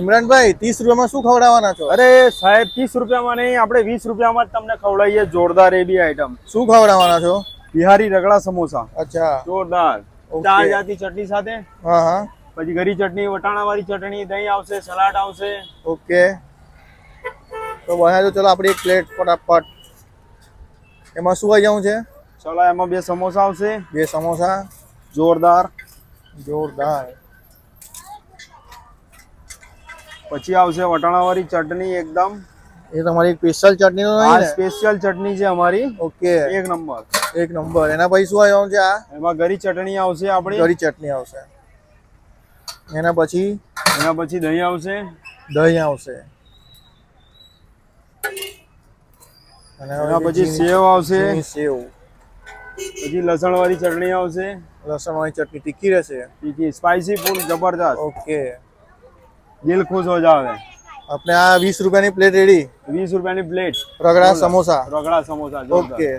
ઇમરાનભાઈ ત્રીસ રૂપિયામાં શું ખવડાવવાના છો? અરે સાહેબ ત્રીસ રૂપિયામાં નહીં આપણે વીસ રૂપિયામાં જ તમને ખવડાવીએ જોરદાર એવી આઈટમ શું ખવડાવવાના છો? બિહારી રગડા સમોસા. અચ્છા. જોરદાર. ચાર જાતિ ચટણી સાથે. હા હા. પછી ગરી ચટણી વટાણા વાળી ચટણી દહીં આવશે સલાડ આવશે. ઓકે. તો બનાવજો ચલો આપણી એક પ્લેટ ફટાફટ. એમાં શું આવી જવું છે? ચલો એમાં બે સમોસા આવશે. બે સમોસા. જોરદાર. જોરદાર. પછી આવશે વટાણાવાળી ચટણી એકદમ. એ તમારી સ્પેશિયલ ચટણી આ સ્પેશિયલ ચટણી છે અમારી. ઓકે. એક નંબર. એક નંબર. એના પછી શું આવી છે આ? એમાં ગરી ચટણી આવશે આપણી. ગરી ચટણી આવશે. એના પછી? એના પછી દહીં આવશે. દહીં આવશે. અને એના પછી સેવ આવશે. સેવ. પછી લસણ વાળી ચટણી આવશે. લસણ વાળી ચટણી તીખી રહેશે? તીખી સ્પાઇસી ફૂલ જબરદસ્ત. ઓકે. દિલ ખુશ હો જાવે. આપણે આ વીસ રૂપિયાની પ્લેટ રેડી વીસ રૂપિયાની પ્લેટ રગડા સમોસા. રગડા સમોસા ઓકે